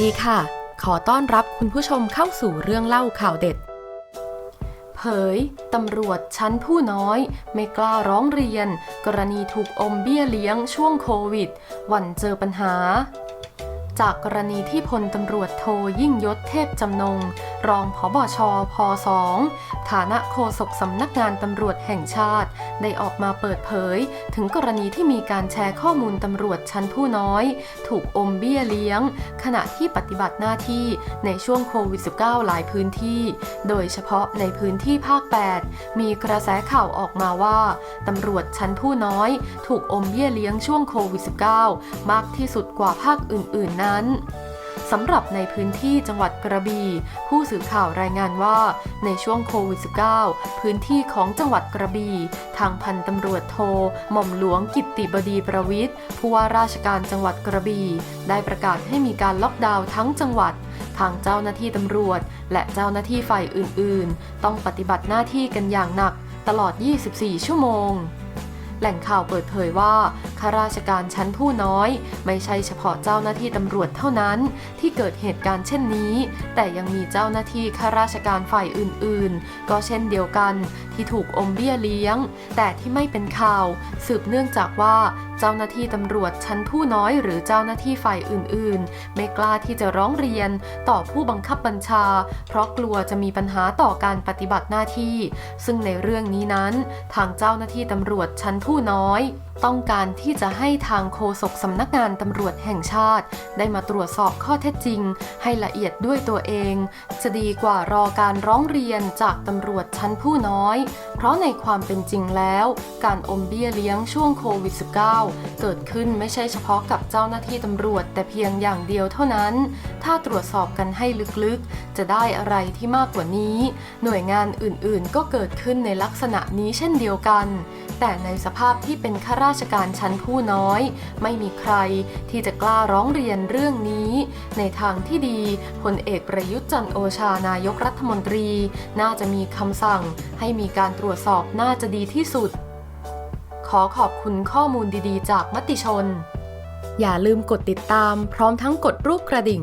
ดีค่ะ ขอต้อนรับคุณผู้ชมเข้าสู่เรื่องเล่าข่าวเด็ด เผย ตำรวจชั้นผู้น้อย ไม่กล้าร้องเรียน กรณีถูกอมเบี้ยเลี้ยงช่วงโควิด วันเจอปัญหา จากกรณีที่พลตำรวจโทยิ่งยศเทพจำนง รองผบชพสองฐานะโฆษกสำนักงานตำรวจแห่งชาติ ได้ออกมาเปิดเผย ถึงกรณีที่มีการแชร์ข้อมูลตำรวจชั้นผู้น้อย ถูกอมเบี้ยเลี้ยง ขณะที่ปฏิบัติหน้าที่ในช่วงโควิด -19 หลายพื้นที่ โดยเฉพาะในพื้นที่ภาค 8 มีกระแสข่าวออกมาว่าตำรวจชั้นผู้น้อย ถูกอมเบี้ยเลี้ยงช่วงโควิด -19 มากที่สุดกว่าภาคอื่นๆนั้นสำหรับในพื้นที่จังหวัดกระบี่ผู้สื่อข่าวรายงานว่า ในช่วงโควิด -19 พื้นที่ของจังหวัดกระบี่ทางพันตำรวจโทหม่อมหลวงกิตติบดีประวิทย์ผู้ว่าราชการจังหวัดกระบี่ได้ประกาศให้มีการล็อกดาวน์ทั้งจังหวัด ทางเจ้าหน้าที่ตำรวจ และเจ้าหน้าที่ฝ่ายอื่น ๆ ต้องปฏิบัติหน้าที่กันอย่างหนัก ตลอด 24 ชั่วโมงแหล่งข่าวเปิดเผยว่า ข้าราชการชั้นผู้น้อย ไม่ใช่เฉพาะเจ้าหน้าที่ตำรวจเท่านั้น ที่เกิดเหตุการณ์เช่นนี้ แต่ยังมีเจ้าหน้าที่ข้าราชการฝ่ายอื่นๆ ก็เช่นเดียวกันที่ถูกอมเบี้ยเลี้ยง แต่ที่ไม่เป็นข่าว สืบเนื่องจากว่าเจ้าหน้าที่ตำรวจชั้นผู้น้อยหรือเจ้าหน้าที่ฝ่ายอื่นๆ ไม่กล้าที่จะร้องเรียนต่อผู้บังคับบัญชา เพราะกลัวจะมีปัญหาต่อการปฏิบัติหน้าที่ ซึ่งในเรื่องนี้นั้น ทางเจ้าหน้าที่ตำรวจชั้นผู้น้อยต้องการที่จะให้ทางโฆษกสำนักงานตำรวจแห่งชาติ ได้มาตรวจสอบข้อเท็จจริง ให้ละเอียดด้วยตัวเอง จะดีกว่ารอการร้องเรียนจากตำรวจชั้นผู้น้อย เพราะในความเป็นจริงแล้ว การอมเบี้ยเลี้ยงช่วงโควิด -19 เกิดขึ้นไม่ใช่เฉพาะกับเจ้าหน้าที่ตำรวจแต่เพียงอย่างเดียวเท่านั้น ถ้าตรวจสอบกันให้ลึกๆ จะได้อะไรที่มากกว่านี้ หน่วยงานอื่นๆ ก็เกิดขึ้นในลักษณะนี้เช่นเดียวกัน แต่ในสภาพที่เป็นข้าราชการชั้นผู้น้อย ไม่มีใครที่จะกล้าร้องเรียนเรื่องนี้ ในทางที่ดีพลเอกประยุทธ์จันโอชานายกรัฐมนตรี น่าจะมีคำสั่ง ให้มีการตรวจสอบน่าจะดีที่สุด ขอขอบคุณข้อมูลดีๆ จากมติชนอย่าลืมกดติดตามพร้อมทั้งกดรูปกระดิ่ง